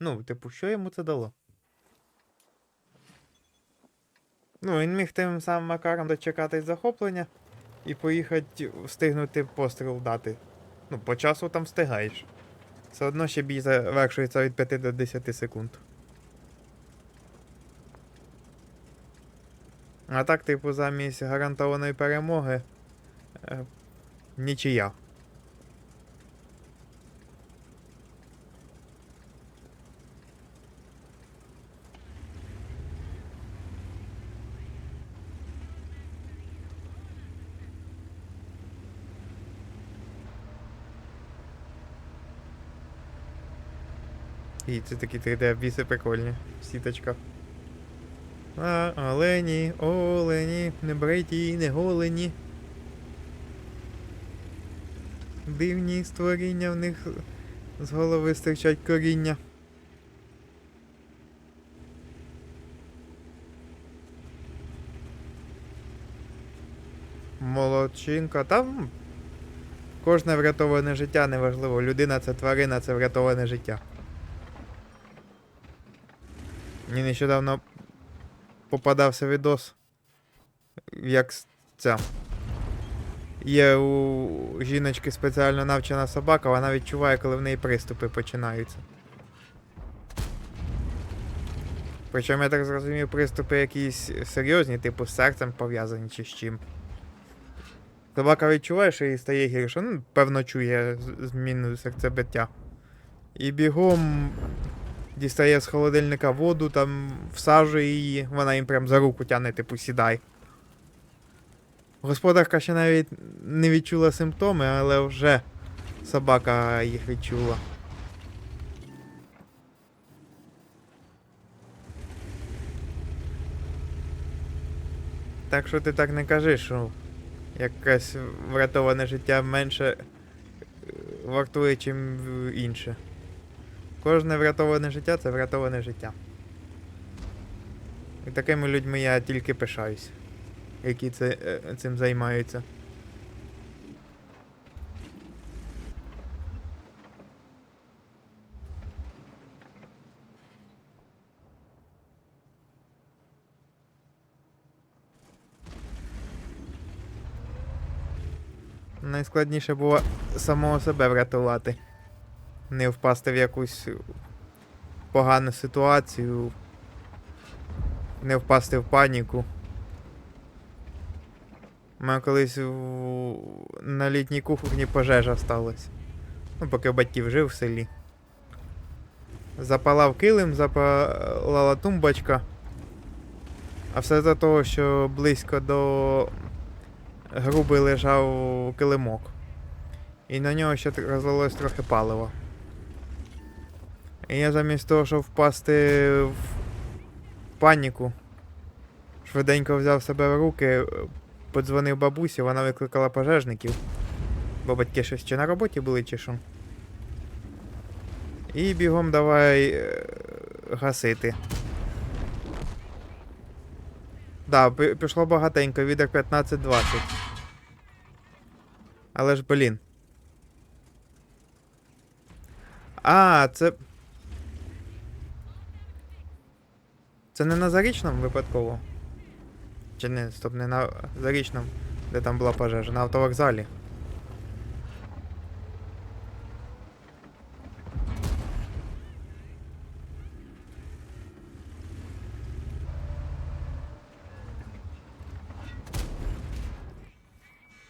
Ну, типу, що йому це дало? Ну, він міг тим самим макаром дочекатись захоплення і поїхати встигнути постріл дати. Ну, по часу там встигаєш. Все одно ще бій завершується від 5 до 10 секунд. А так, типу, замість гарантованої перемоги. Е, нічия. І це такі 3D біси прикольні. Сіточка. А, олені, олені, не бриті, не голені. Дивні створіння в них з голови стирчать коріння. Молодчинка. Там кожне врятоване життя неважливо. Людина це тварина, це врятоване життя. Мені нещодавно попадався відос, як ця. Є у жіночки спеціально навчена собака, вона відчуває, коли в неї приступи починаються. Причому я так зрозумів, приступи якісь серйозні, типу з серцем пов'язані чи з чим. Собака відчуває, що їй стає гірше, ну, певно, чує зміну серцебиття. І бігом дістає з холодильника воду, там всаджує її, вона їм прям за руку тягне, типу, сідай. Господарка ще навіть не відчула симптоми, але вже собака їх відчула. Так що ти так не кажи, що якесь врятоване життя менше е, вартує, чим інше. Кожне врятоване життя це врятоване життя. І такими людьми я тільки пишаюсь, які це, е, цим займаються. Найскладніше було самого себе врятувати. Не впасти в якусь погану ситуацію, не впасти в паніку. У мене колись в... на літній кухні пожежа сталася. Ну, поки батьків жив в селі. Запалав килим, запалала тумбочка. А все за того, що близько до груби лежав килимок. І на нього ще розлилось трохи палива. І я замість того, щоб впасти в паніку, швиденько взяв себе в руки, е, подзвонив бабусі, вона викликала пожежників. Бо батьки щось чи на роботі були, чи що. І бігом давай е, гасити. Да, пішло багатенько, відер 15-20. Але ж, блін. А, це. Це не на зарічному випадково? Чи не, стоп, не на зарічному, де там була пожежа, на автовокзалі.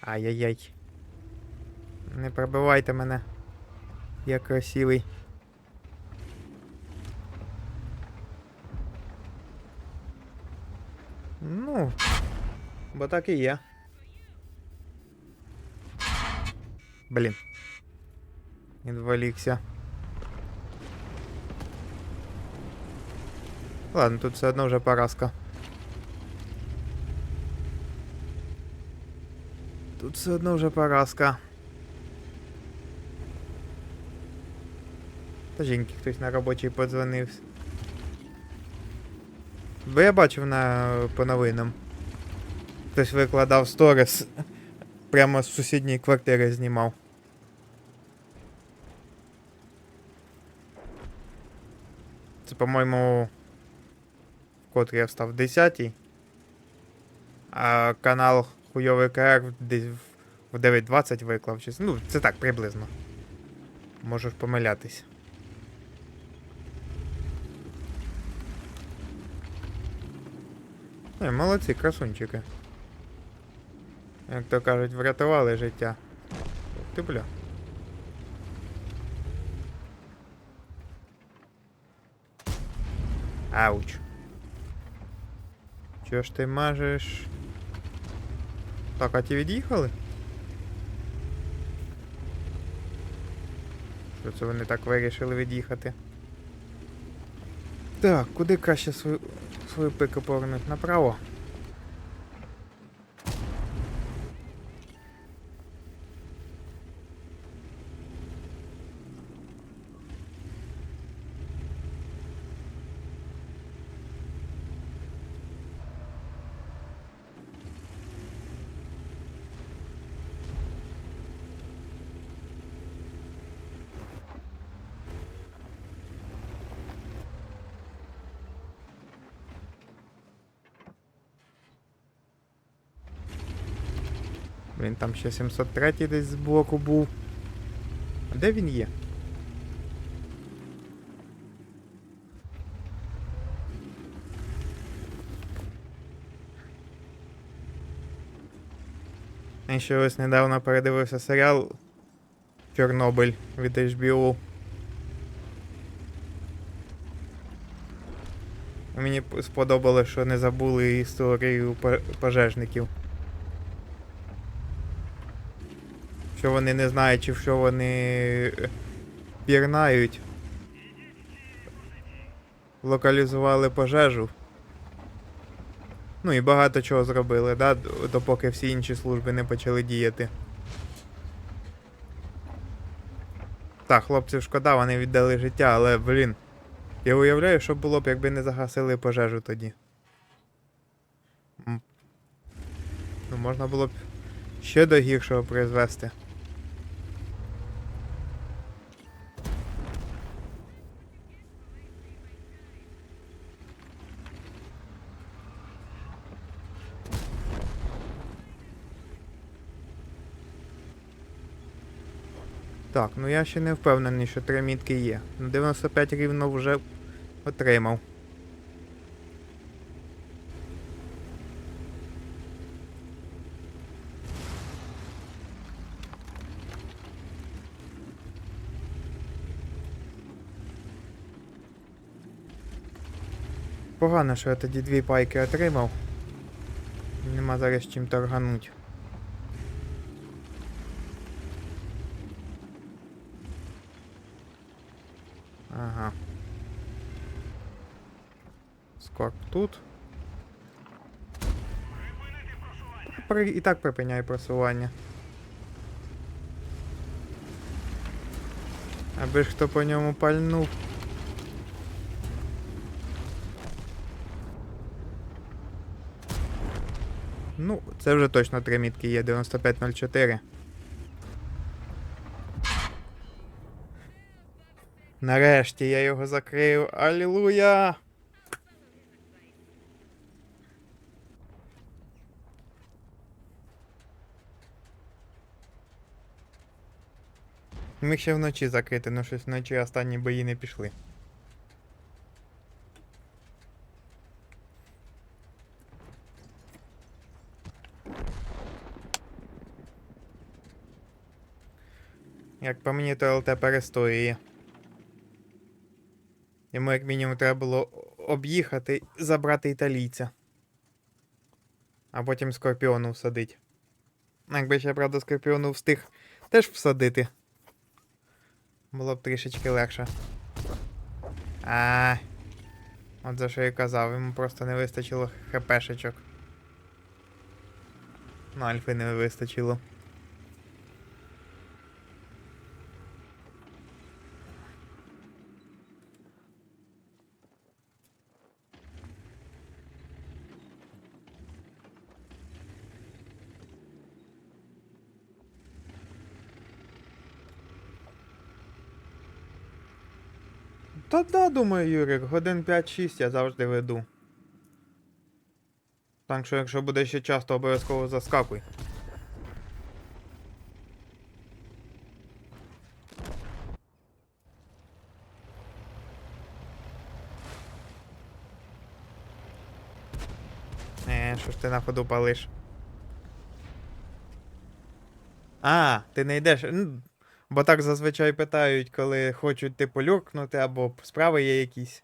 Ай-яй-яй. Не пробивайте мене. Я красивий. Ну, бо так і є. Блін. Відволікся. Ладно, тут все одно вже поразка. Тут все одно вже поразка. Та жінки хтось на робочий подзвонив. Бо я бачив на по новинам. Хтось викладав сторіс. Прямо з сусідньої квартири знімав. Це, по-моєму, вкотре я встав 10-й. а канал Хуйовий КР десь в- в 9.20 виклав. Ну, це так, приблизно. Можу ж помилятись. Ой, молодці, красунчики. Як то кажуть, врятували життя. Ух Ти бля. Ауч. Чого ж ти мажеш? Так, а ті від'їхали? Що це вони так вирішили від'їхати? Так, куди краще свою, свою пику повернути? Направо. Він там ще 703 десь з боку був. А де він є? Я ще ось недавно передивився серіал Чорнобиль від HBO. Мені сподобалось, що не забули історію пожежників. Що вони не знають, чи що вони е, пірнають. Локалізували пожежу. Ну і багато чого зробили, да? допоки всі інші служби не почали діяти. Так, хлопців шкода, вони віддали життя, але, блін. Я уявляю, що було б, якби не загасили пожежу тоді. Ну, можна було б ще до гіршого призвести. Ну я ще не впевнений, що три мітки є. Ну 95 рівно вже отримав. Погано, що я тоді дві пайки отримав. Нема зараз чим торгануть. Ага. Скорб тут. При- І так припиняє просування. Аби ж хто по ньому пальнув. Ну, це вже точно три мітки є, 9504. Нарешті я його закрив. Алілуя! Міг ще вночі закрити, ну щось вночі останні бої не пішли. Як по мені, то ЛТ перестоює. Йому як мінімум треба було об'їхати, забрати італійця. А потім скорпіону всадить. Якби ще, правда, скорпіону встиг теж всадити. Було б трішечки легше. А. От за що я казав, йому просто не вистачило хпшечок. Ну, альфи не вистачило. Та да, думаю, Юрик, годин 5-6 я завжди веду. Так що, якщо буде ще часто, обов'язково заскакуй. Е, що ж ти на ходу палиш? А, ти не йдеш. Бо так зазвичай питають, коли хочуть типу люркнути або справи є якісь.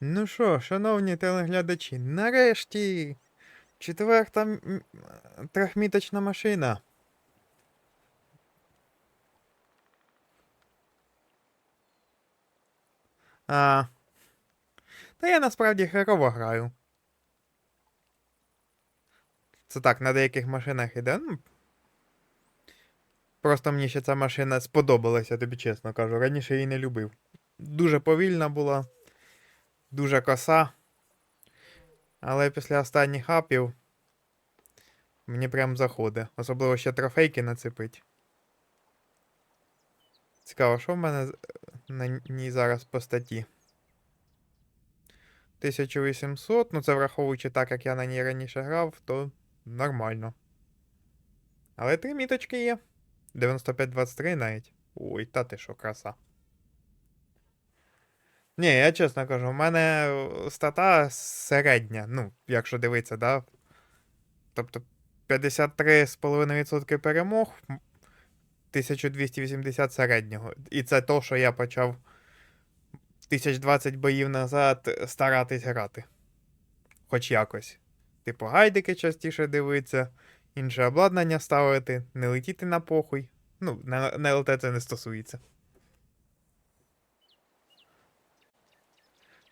Ну що, шановні телеглядачі, нарешті четверта трьохміточна машина. А. Та я насправді херово граю. Це так, на деяких машинах іде. Ну, просто мені ще ця машина сподобалася, тобі чесно кажу. Раніше її не любив. Дуже повільна була, дуже коса. Але після останніх апів мені прям заходить. Особливо ще трофейки нацепить. Цікаво, що в мене на ній зараз по статті? 1800, ну це враховуючи так, як я на ній раніше грав, то нормально. Але три міточки є. 95-23 навіть. Ой, та ти що, краса. Ні, я чесно кажу, в мене е, стата середня, ну, якщо дивитися, да? Тобто 53,5% перемог, 1280 середнього. І це то, що я почав 1020 боїв назад старатись грати. Хоч якось. Типу, гайдики частіше дивитися, інше обладнання ставити, не летіти на похуй. Ну, на ЛТ це не стосується.